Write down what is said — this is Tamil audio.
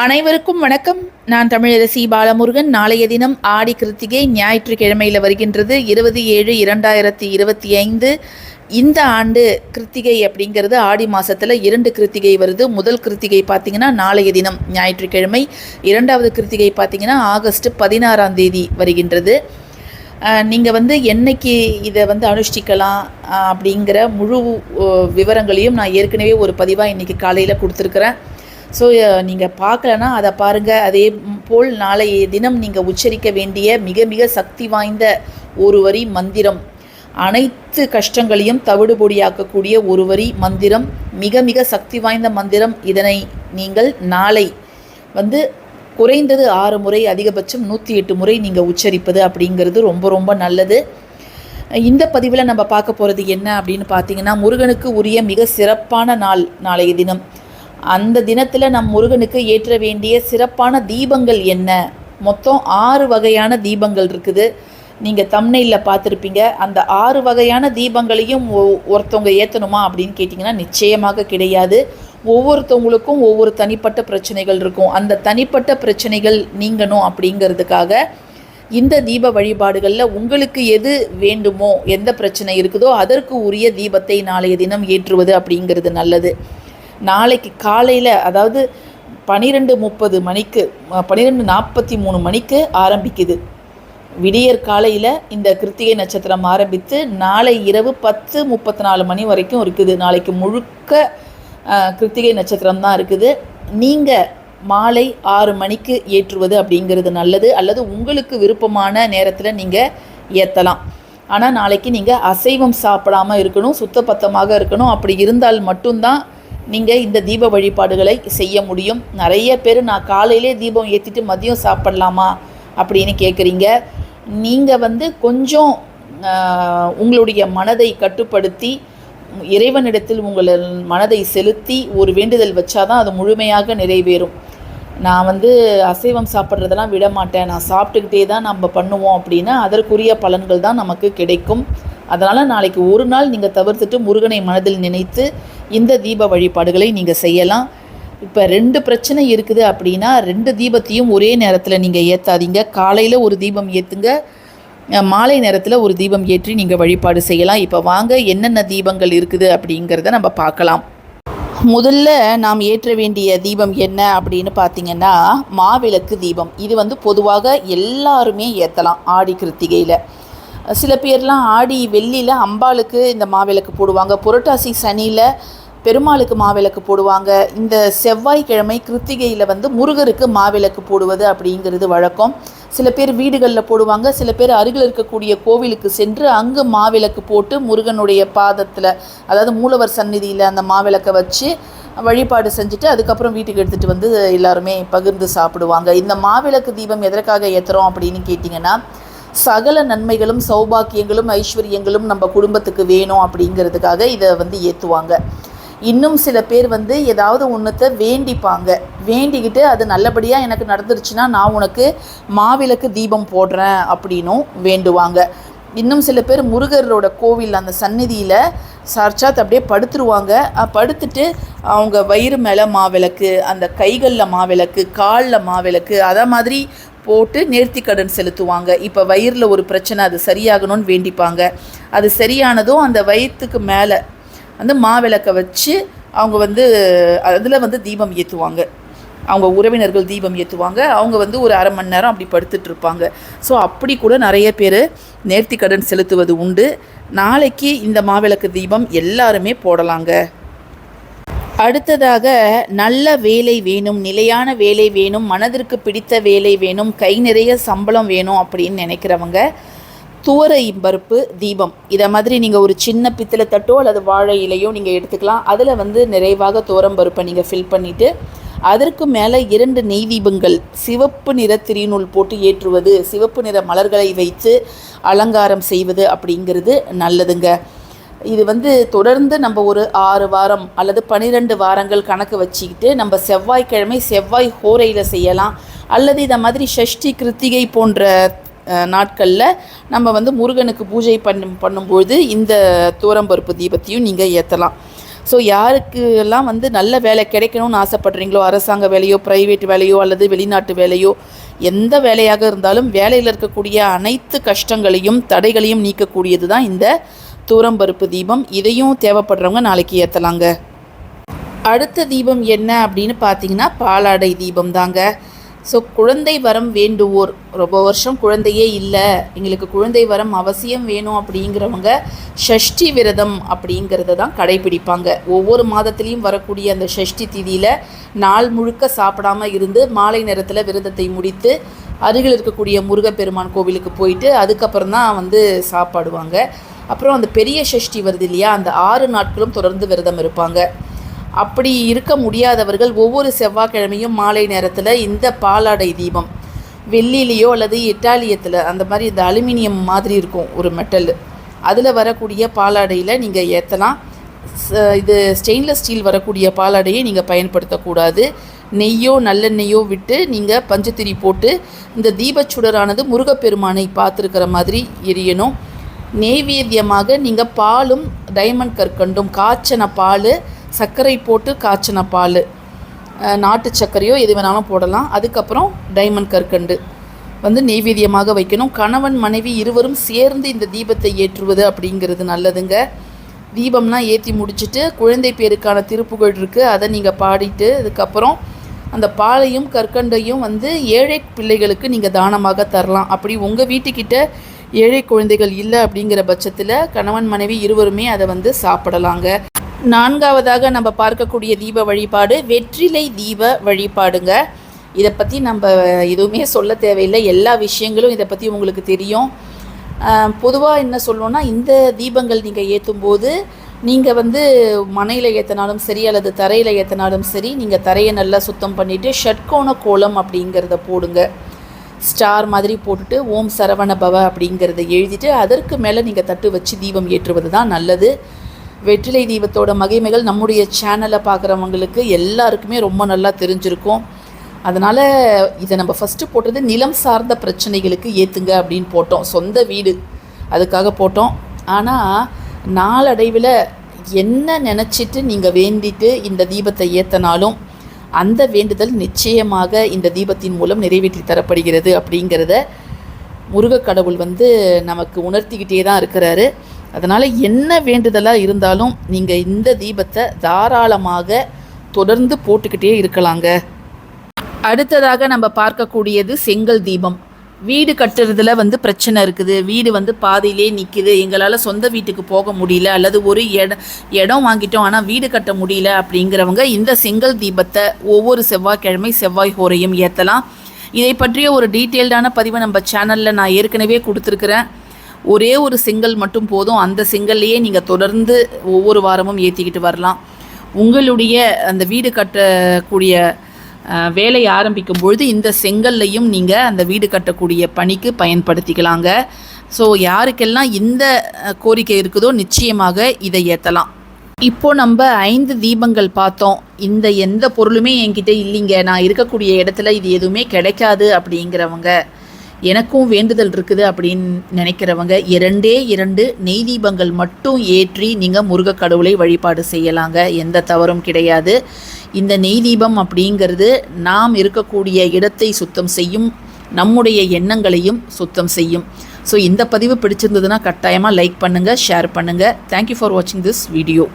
அனைவருக்கும் வணக்கம். நான் தமிழரசி பாலமுருகன். நாளைய தினம் ஆடி கிருத்திகை ஞாயிற்றுக்கிழமையில் வருகின்றது. இருபது ஏழு இரண்டாயிரத்தி இருபத்தி ஐந்து. இந்த ஆண்டு கிருத்திகை அப்படிங்கிறது ஆடி மாதத்தில் இரண்டு கிருத்திகை வருது. முதல் கிருத்திகை பார்த்தீங்கன்னா நாளைய தினம் ஞாயிற்றுக்கிழமை. இரண்டாவது கிருத்திகை பார்த்தீங்கன்னா ஆகஸ்ட் பதினாறாம் தேதி வருகின்றது. நீங்கள் வந்து என்னைக்கு இதை வந்து அனுஷ்டிக்கலாம் அப்படிங்கிற முழு விவரங்களையும் நான் ஏற்கனவே ஒரு பதிவாக இன்றைக்கி காலையில் கொடுத்துருக்குறேன். ஸோ uh, நீங்கள் பார்க்கலனா அதை பாருங்கள் அதே போல் நாளைய தினம் நீங்கள் உச்சரிக்க வேண்டிய மிக மிக சக்தி வாய்ந்த ஒரு வரி மந்திரம். அனைத்து கஷ்டங்களையும் தவிடுபொடியாக்கக்கூடிய ஒரு வரி மந்திரம் மிக மிக சக்தி வாய்ந்த மந்திரம். இதனை நீங்கள் நாளை வந்து குறைந்தது ஆறு முறை அதிகபட்சம் நூற்றி எட்டு முறை நீங்கள் உச்சரிப்பது அப்படிங்கிறது ரொம்ப ரொம்ப நல்லது. இந்த பதிவில் நம்ம பார்க்க போகிறது என்ன அப்படின்னு பார்த்தீங்கன்னா முருகனுக்கு உரிய மிக சிறப்பான நாள் நாளைய தினம். அந்த தினத்தில் நம் முருகனுக்கு ஏற்ற வேண்டிய சிறப்பான தீபங்கள் என்ன? மொத்தம் ஆறு வகையான தீபங்கள் இருக்குது. நீங்கள் தம்னையில் பார்த்துருப்பீங்க. அந்த ஆறு வகையான தீபங்களையும் ஒ- ஒருத்தவங்க ஏற்றணுமா அப்படின்னு கேட்டிங்கன்னா நிச்சயமாக கிடையாது. ஒவ்வொருத்தவங்களுக்கும் ஒவ்வொரு தனிப்பட்ட பிரச்சனைகள் இருக்கும். அந்த தனிப்பட்ட பிரச்சனைகள் நீங்கணும் அப்படிங்கிறதுக்காக இந்த தீப வழிபாடுகளில் உங்களுக்கு எது வேண்டுமோ எந்த பிரச்சனை இருக்குதோ அதற்கு உரிய தீபத்தை நாளைய தினம் ஏற்றுவது அப்படிங்கிறது நல்லது. நாளைக்கு காலையில் அதாவது பன்னிரெண்டு முப்பது மணிக்கு பன்னிரெண்டு நாற்பத்தி மூணு மணிக்கு ஆரம்பிக்குது. விடியற் காலையில் இந்த கிருத்திகை நட்சத்திரம் ஆரம்பித்து நாளை இரவு பத்து முப்பத்தி நாலு மணி வரைக்கும் இருக்குது. நாளைக்கு முழுக்க கிருத்திகை நட்சத்திரம் தான் இருக்குது. நீங்கள் மாலை ஆறு மணிக்கு ஏற்றுவது அப்படிங்கிறது நல்லது. அல்லது உங்களுக்கு விருப்பமான நேரத்தில் நீங்கள் ஏற்றலாம் ஆனால் நாளைக்கு நீங்கள் அசைவம் சாப்பிடாம இருக்கணும் சுத்தபத்தமாக இருக்கணும். அப்படி இருந்தால் மட்டும்தான் நீங்கள் இந்த தீப வழிபாடுகளை செய்ய முடியும். நிறைய பேர் நான் காலையிலே தீபம் ஏற்றிட்டு மதியம் சாப்பிடலாமா அப்படின்னு கேட்குறீங்க நீங்கள் வந்து கொஞ்சம் உங்களுடைய மனதை கட்டுப்படுத்தி இறைவனிடத்தில் உங்கள் மனதை செலுத்தி ஒரு வேண்டுதல் வச்சாதான் அது முழுமையாக நிறைவேறும். நான் வந்து அசைவம் சாப்பிட்றதெல்லாம் விட மாட்டேன். நான் சாப்பிட்டுக்கிட்டே தான் நம்ம பண்ணுவோம் அப்படின்னா அதற்குரிய பலன்கள் தான் நமக்கு கிடைக்கும். அதனால் நாளைக்கு ஒரு நாள் நீங்கள் தவிர்த்துட்டு முருகனை மனதில் நினைத்து இந்த தீப வழிபாடுகளை நீங்கள் செய்யலாம். இப்போ ரெண்டு பிரச்சனை இருக்குது அப்படின்னா ரெண்டு தீபத்தையும் ஒரே நேரத்தில் நீங்கள் ஏற்றாதீங்க காலையில் ஒரு தீபம் ஏற்றுங்க மாலை நேரத்தில் ஒரு தீபம் ஏற்றி நீங்கள் வழிபாடு செய்யலாம். இப்போ வாங்க என்னென்ன தீபங்கள் இருக்குது அப்படிங்கிறத நம்ம பார்க்கலாம். முதல்ல நாம் ஏற்ற வேண்டிய தீபம் என்ன அப்படின்னு பார்த்தீங்கன்னா மாவிளக்கு தீபம். இது வந்து பொதுவாக எல்லாருமே ஏற்றலாம் ஆடி கிருத்திகையில். சில பேர்லாம் ஆடி வெள்ளியில் அம்பாளுக்கு இந்த மாவிளக்கு போடுவாங்க. புரட்டாசி சனியில் பெருமாளுக்கு மாவிளக்கு போடுவாங்க. இந்த செவ்வாய்க்கிழமை கிருத்திகையில் வந்து முருகருக்கு மாவிளக்கு போடுவது அப்படிங்கிறது வழக்கம். சில பேர் வீடுகளில் போடுவாங்க. சில பேர் அருகில் இருக்கக்கூடிய கோவிலுக்கு சென்று அங்கு மாவிளக்கு போட்டு முருகனுடைய பாதத்தில் அதாவது மூலவர் சந்நிதியில் அந்த மாவிளக்கை வச்சு வழிபாடு செஞ்சுட்டு அதுக்கப்புறம் வீட்டுக்கு எடுத்துகிட்டு வந்து எல்லாருமே பகிர்ந்து சாப்பிடுவாங்க. இந்த மாவிளக்கு தீபம் எதற்காக ஏற்றுறோம் அப்படின்னு கேட்டிங்கன்னா சகல நன்மைகளும் சௌபாக்கியங்களும் ஐஸ்வர்யங்களும் நம்ம குடும்பத்துக்கு வேணும் அப்படிங்கிறதுக்காக இதை வந்து ஏற்றுவாங்க இன்னும் சில பேர் வந்து ஏதாவது ஒன்றத்தை வேண்டிப்பாங்க. வேண்டிக்கிட்டு அது நல்லபடியாக எனக்கு நடந்துருச்சுன்னா நான் உனக்கு மாவிளக்கு தீபம் போடுறேன் அப்படின்னும் வேண்டுவாங்க. இன்னும் சில பேர் முருகரோட கோவில் அந்த சந்நிதியில் சாட்சாத் அப்படியே படுத்துருவாங்க. படுத்துட்டு அவங்க வயிறு மேலே மாவிளக்கு அந்த கைகளில் மாவிளக்கு காலில் மாவிளக்கு அதை மாதிரி போட்டு நேர்த்திக்கடன் செலுத்துவாங்க. இப்போ வயிறில் ஒரு பிரச்சனை அது சரியாகணும்னு வேண்டிப்பாங்க. அது சரியானதும் அந்த வயிற்றுக்கு மேலே வந்து மாவிளக்கை வச்சு அவங்க வந்து அதில் வந்து தீபம் ஏற்றுவாங்க அவங்க உறவினர்கள் தீபம் ஏற்றுவாங்க அவங்க வந்து ஒரு அரை மணி நேரம் அப்படி படுத்துட்டு இருப்பாங்க. ஸோ அப்படி கூட நிறைய பேர் நேர்த்திக்கடன் செலுத்துவது உண்டு. நாளைக்கு இந்த மாவிளக்கு தீபம் எல்லாருமே போடலாங்க. அடுத்ததாக நல்ல வேலை வேணும் நிலையான வேலை வேணும் மனதிற்கு பிடித்த வேலை வேணும் கை நிறைய சம்பளம் வேணும் அப்படின்னு நினைக்கிறவங்க துவரை பருப்பு தீபம். இதை மாதிரி நீங்கள் ஒரு சின்ன பித்தளை தட்டோ அல்லது வாழை இலையோ நீங்கள் எடுத்துக்கலாம். அதில் வந்து நிறைவாக துவரம் பருப்பை நீங்கள் ஃபில் பண்ணிவிட்டு அதற்கு மேலே இரண்டு நெய் தீபங்கள் சிவப்பு நிற திரிநூல் போட்டு ஏற்றுவது சிவப்பு நிற மலர்களை வைத்து அலங்காரம் செய்வது அப்படிங்கிறது நல்லதுங்க. இது வந்து தொடர்ந்து நம்ம ஒரு ஆறு வாரம் அல்லது பனிரெண்டு வாரங்கள் கணக்கு வச்சுக்கிட்டு நம்ம செவ்வாய்க்கிழமை செவ்வாய் ஹோரையில் செய்யலாம். அல்லது இதை மாதிரி ஷஷ்டி கிருத்திகை போன்ற நாட்களில் நம்ம வந்து முருகனுக்கு பூஜை பண்ணும் பண்ணும்பொழுது இந்த தூரம்பருப்பு தீபத்தையும் நீங்கள் ஏற்றலாம் ஸோ யாருக்கு எல்லாம் வந்து நல்ல வேலை கிடைக்கணும்னு ஆசைப்படுறீங்களோ அரசாங்க வேலையோ ப்ரைவேட் வேலையோ அல்லது வெளிநாட்டு வேலையோ எந்த வேலையாக இருந்தாலும் வேலையில் இருக்கக்கூடிய அனைத்து கஷ்டங்களையும் தடைகளையும் நீக்கக்கூடியது தான் இந்த தூரம்பருப்பு தீபம். இதையும் தேவைப்படுறவங்க நாளைக்கு ஏற்றலாங்க அடுத்த தீபம் என்ன அப்படின்னு பார்த்தீங்கன்னா பாலாடை தீபம் தாங்க. ஸோ குழந்தை வரம் வேண்டுவோர். ரொம்ப வருஷம் குழந்தையே இல்லை. எங்களுக்கு குழந்தை வரம் அவசியம் வேணும் அப்படிங்கிறவங்க ஷஷ்டி விரதம் அப்படிங்கிறத தான் கடைபிடிப்பாங்க. ஒவ்வொரு மாதத்துலேயும் வரக்கூடிய அந்த ஷஷ்டி திதியில் நாள் முழுக்க சாப்பிடாமல் இருந்து மாலை நேரத்தில் விரதத்தை முடித்து அருகில் இருக்கக்கூடிய முருகப்பெருமான் கோவிலுக்கு போயிட்டு அதுக்கப்புறம் தான் வந்து சாப்பாடுவாங்க அப்புறம் அந்த பெரிய ஷஷ்டி வருது இல்லையா? அந்த ஆறு நாட்களும் தொடர்ந்து விரதம் இருப்பாங்க. அப்படி இருக்க முடியாதவர்கள் ஒவ்வொரு செவ்வாய்க்கிழமையும் மாலை நேரத்தில் இந்த பாலாடை தீபம். வெள்ளிலேயோ அல்லது இட்டாலியத்தில் அந்த மாதிரி இந்த அலுமினியம் மாதிரி இருக்கும் ஒரு மெட்டல் அதில் வரக்கூடிய பாலாடையில் நீங்கள் ஏற்றலாம் இது ஸ்டெயின்லெஸ் ஸ்டீல் வரக்கூடிய பாலாடையை நீங்கள் பயன்படுத்தக்கூடாது. நெய்யோ நல்லெண்ணெய்யோ விட்டு நீங்கள் பஞ்சத்திரி போட்டு இந்த தீபச்சுடரானது முருகப்பெருமானை பார்த்துருக்கிற மாதிரி எரியணும். நெய்வேத்தியமாக நீங்கள் பாலும் டைமண்ட் கற்கண்டும் காய்ச்சன பால் சர்க்கரை போட்டு காய்ச்சின பால். நாட்டு சர்க்கரையோ எது வேணாலும் போடலாம். அதுக்கப்புறம் டைமண்ட் கற்கண்டு. வந்து நெய்வேத்தியமாக வைக்கணும். கணவன் மனைவி இருவரும் சேர்ந்து இந்த தீபத்தை ஏற்றுவது அப்படிங்கிறது நல்லதுங்க. தீபம்லாம் ஏற்றி முடிச்சுட்டு குழந்தை பேருக்கான திருப்புகழ் இருக்குது அதை நீங்கள் பாடிட்டு அதுக்கப்புறம் அந்த பாலையும் கற்கண்டையும் வந்து ஏழை பிள்ளைகளுக்கு நீங்கள் தானமாக தரலாம். அப்படி உங்கள் வீட்டுக்கிட்ட ஏழை குழந்தைகள் இல்லை அப்படிங்கிற பட்சத்தில் கணவன் மனைவி இருவருமே அதை வந்து சாப்பிடலாங்க. நான்காவதாக நம்ம பார்க்கக்கூடிய தீப வழிபாடு வெற்றிலை தீப வழிபாடுங்க. இதை பற்றி நம்ம எதுவுமே சொல்ல தேவையில்லை. எல்லா விஷயங்களும் இதை பற்றி உங்களுக்கு தெரியும். பொதுவாக என்ன சொல்லணும்னா இந்த தீபங்கள் நீங்கள் ஏற்றும் போது நீங்கள் வந்து மனையில் ஏற்றினாலும் சரி அல்லது தரையில் ஏற்றினாலும் சரி நீங்கள் தரையை நல்லா சுத்தம் பண்ணிவிட்டு ஷட்கோண கோலம் அப்படிங்கிறத போடுங்க. ஸ்டார் மாதிரி போட்டுட்டு ஓம் சரவண பவ அப்படிங்கிறத எழுதிட்டு அதற்கு மேலே நீங்கள் தட்டு வச்சு தீபம் ஏற்றுவது தான் நல்லது. வெற்றிலை தீபத்தோட மகிமைகள் நம்முடைய சேனலை பார்க்குறவங்களுக்கு எல்லாருக்குமே ரொம்ப நல்லா தெரிஞ்சிருக்கும். அதனால் இதை நம்ம ஃபஸ்ட்டு போட்டது நிலம் சார்ந்த பிரச்சனைகளுக்கு ஏற்றுங்க அப்படின்னு போட்டோம். சொந்த வீடு அதுக்காக போட்டோம். ஆனால் நாளடைவில் என்ன நினச்சிட்டு நீங்கள் வேண்டிட்டு இந்த தீபத்தை ஏற்றினாலும் அந்த வேண்டுதல் நிச்சயமாக இந்த தீபத்தின் மூலம் நிறைவேற்றி தரப்படுகிறது அப்படிங்கிறத முருகக் கடவுள் வந்து நமக்கு உணர்த்திக்கிட்டே தான் இருக்கிறாரு. அதனால் என்ன வேண்டுதலாக இருந்தாலும் நீங்கள் இந்த தீபத்தை தாராளமாக தொடர்ந்து போட்டுக்கிட்டே இருக்கலாங்க. அடுத்ததாக நம்ம பார்க்கக்கூடியது செங்கல் தீபம். வீடு கட்டுறதுல வந்து பிரச்சனை இருக்குது. வீடு வந்து பாதியிலே நிற்கிது எங்களால் சொந்த வீட்டுக்கு போக முடியல. அல்லது ஒரு இடம் இடம் வாங்கிட்டோம் ஆனால் வீடு கட்ட முடியல அப்படிங்கிறவங்க இந்த செங்கல் தீபத்தை ஒவ்வொரு செவ்வாய்க்கிழமை செவ்வாய் ஹோரையும் ஏற்றலாம் இதை பற்றிய ஒரு டீட்டெயில்டான பதிவை நம்ம சேனலில் நான் ஏற்கனவே கொடுத்துருக்குறேன். ஒரே ஒரு செங்கல் மட்டும் போதும். அந்த செங்கல்லையே நீங்கள் தொடர்ந்து ஒவ்வொரு வாரமும் ஏற்றிக்கிட்டு வரலாம். உங்களுடைய அந்த வீடு கட்டக்கூடிய வேலையை ஆரம்பிக்கும் பொழுது இந்த செங்கல்லையும் நீங்கள் அந்த வீடு கட்டக்கூடிய பணிக்கு பயன்படுத்திக்கலாங்க. ஸோ யாருக்கெல்லாம் இந்த கோரிக்கை இருக்குதோ நிச்சயமாக இதை ஏற்றலாம் இப்போ நம்ம ஐந்து தீபங்கள் பார்த்தோம். இந்த எந்த பொருளுமே என்கிட்ட இல்லைங்க. நான் இருக்கக்கூடிய இடத்துல இது எதுவுமே கிடைக்காது அப்படிங்கிறவங்க. எனக்கும் வேண்டுதல் இருக்குது அப்படின்னு நினைக்கிறவங்க இரண்டே இரண்டு நெய் தீபங்கள் மட்டும் ஏற்றி நீங்கள் முருகக் கடவுளை வழிபாடு செய்யலாங்க. எந்த தவறும் கிடையாது. இந்த நெய் தீபம் அப்படிங்கிறது நாம் இருக்கக்கூடிய இடத்தை சுத்தம் செய்யும் நம்முடைய எண்ணங்களையும் சுத்தம் செய்யும். ஸோ இந்த பதிவு பிடிச்சிருந்ததுன்னா கட்டாயமாக லைக் பண்ணுங்கள் ஷேர் பண்ணுங்கள் தேங்க்யூ ஃபார் வாட்சிங் திஸ் வீடியோ